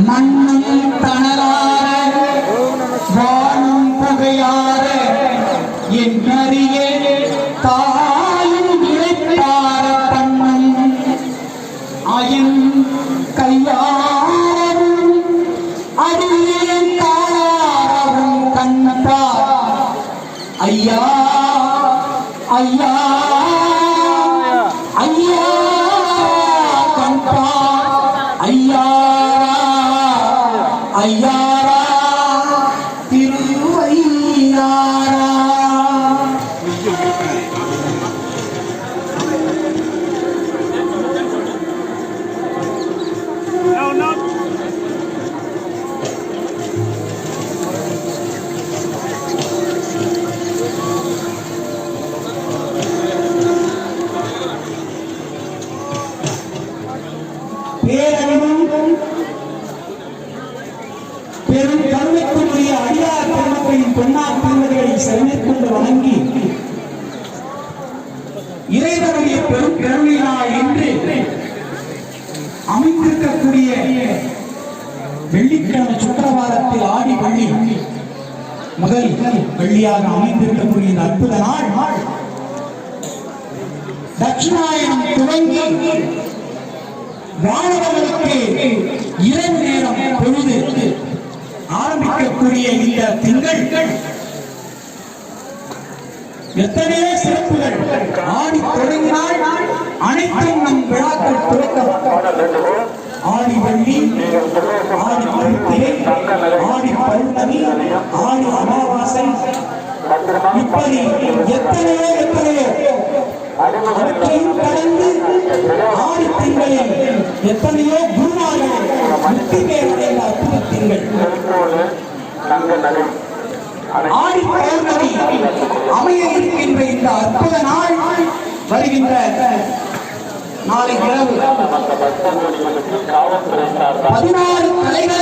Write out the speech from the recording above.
மண்ணும் தணலார வானும் புகையார என்னறிய தாயும் இழைப்பார பண்ணும் அயன் கையாரவும் அடியேன் தாராரவும் கண்ணப்பார் ஐயா ஐயா ஐயாரா திருவையாரா No, no. பேரறிவும் திருவடிகளை கொண்டு வணங்கி இறைவனுடைய பெரும் கருணையினால் என்று அமைந்திருக்கக்கூடிய வெள்ளிக்கிழமை சுற்றவாரத்தில் ஆடி வள்ளி முதல் வெள்ளியாக அமைந்திருக்கக்கூடிய இந்த அற்புத நாள். தட்சிணாயனம் துவங்கி வானவர்களுக்கு இரவு நேரம் பொழுது ஆரம்பிக்கக்கூடிய இந்த திங்கள் எத்தனையோ சிறப்புகள் ஆடி தொடங்கினால் அனைத்தும் நம் விழாக்கள் துவக்கம் ஆடி வள்ளி ஆடி கருத்திரை ஆடி பௌர்ணமி ஆடி அமாவாசை. இப்படி எத்தனையோ எத்தனையோ. அவற்றையும் கடந்து ஆடி திங்களில் எத்தனையோ குருமார்கள் முக்தி பேருடைய அற்புத திங்கள். ஆடி பௌர்ணமி இந்த அற்புத நாள் வருகின்ற நாளை இரவு. பதினாறு பரிபூர்ண